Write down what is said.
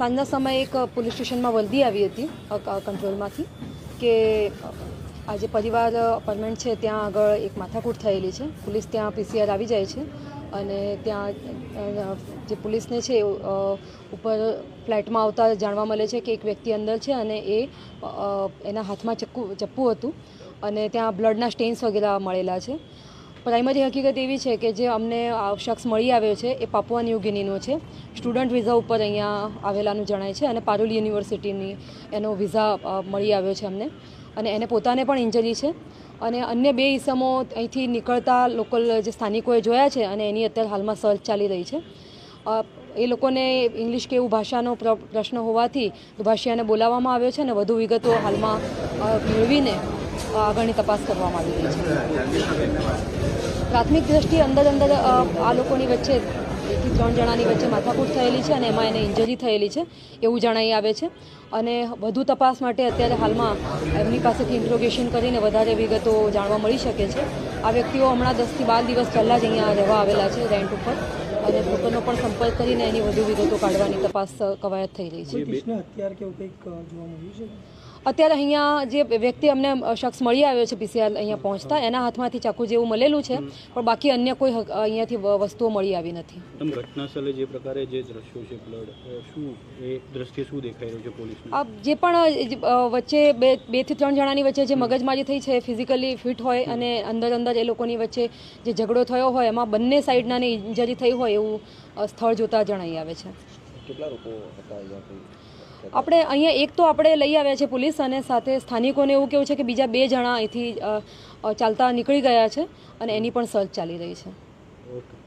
સાંજના સમયે એક પોલીસ સ્ટેશનમાં વલદી આવી હતી કંટ્રોલમાંથી, કે આજે પરિવાર અપાર્ટમેન્ટ છે, ત્યાં આગળ એક માથાકૂટ થયેલી છે. પોલીસ ત્યાં પીસીઆર આવી જાય છે અને ત્યાં જે પોલીસને છે ઉપર ફ્લેટમાં આવતા જાણવા મળે છે કે એક વ્યક્તિ અંદર છે અને એ એના હાથમાં ચક્કુ, ચપ્પુ હતું અને ત્યાં બ્લડના સ્ટેન્સ વગેરે મળેલા છે. પ્રાઇમરી હકીકત એવી છે કે જે અમને શખ્સ મળી આવ્યો છે, એ પાપુઆ ન્યૂ ગિનીનો છે. સ્ટુડન્ટ વિઝા ઉપર અહીંયા આવેલાનું જણાય છે અને પારુલ યુનિવર્સિટીની એનો વિઝા મળી આવ્યો છે અમને. અને એને પોતાને પણ ઇન્જરી છે. અને અન્ય બે ઈસમો અહીંથી નીકળતા લોકલ જે સ્થાનિકોએ જોયા છે અને એની અત્યારે હાલમાં સર્ચ ચાલી રહી છે. એ લોકોને ઇંગ્લિશ કે એવું ભાષાનો પ્ર- પ્રશ્ન હોવાથી ભાષિયાને બોલાવવામાં આવ્યો છે અને વધુ વિગતો હાલમાં મેળવીને આગળની તપાસ કરવામાં આવી રહી છે. પ્રાથમિક દ્રષ્ટિએ અંદર અંદર આ લોકોની વચ્ચે એકથી ત્રણ જણાની વચ્ચે માથાકૂટ થયેલી છે અને એમાં એને ઇન્જરી થયેલી છે, એવું જણાઈ આવે છે. અને વધુ તપાસ માટે અત્યારે હાલમાં એમની પાસેથી ઇન્ટ્રોગેશન કરીને વધારે વિગતો જાણવા મળી શકે છે. આ વ્યક્તિઓ હમણાં દસથી બાર દિવસ પહેલાં જ અહીંયા રહેવા આવેલા છે, રેન્ટ ઉપર. અને લોકોનો પણ સંપર્ક કરીને એની વધુ વિગતો કાઢવાની તપાસ કવાયત થઈ રહી છે? અત્યારે અહીંયા જે વ્યક્તિ અમને શખ્સ મળી આવ્યો છે પીસીઆર અહીંયા પહોંચતા એના હાથમાંથી ચાકુ જેવું મળેલું છે પણ બાકી અન્ય કોઈ અહીંયાથી વસ્તુઓ મળી આવી નથી. ઘટનાસ્થળે જે પ્રકારે જે દ્રશ્યો છે બ્લડ શું એ દ્રષ્ટિએ શું દેખાઈ રહ્યું છે પોલીસને? આ જે પણ વચ્ચે બે બેથી ત્રણ જણાની વચ્ચે જે મગજમારી થઈ છે ફિઝિકલી ફિટ હોય અને અંદર અંદર એ લોકોની વચ્ચે જે ઝઘડો થયો હોય એમાં બંને સાઈડના ઇન્જરી થઈ હોય એવું સ્થળ જોતા જણાઈ આવે છે. કેટલા લોકો હતા અહીંયાથી આપણે અહીંયા એક તો આપણે લઈ આવ્યા છે પોલીસ અને સાથે સ્થાનિકોને એવું કેવું છે કે બીજા બે જણા અહીંથી ચાલતા નીકળી ગયા છે અને એની પણ સર્ચ ચાલી રહી છે. ઓકે.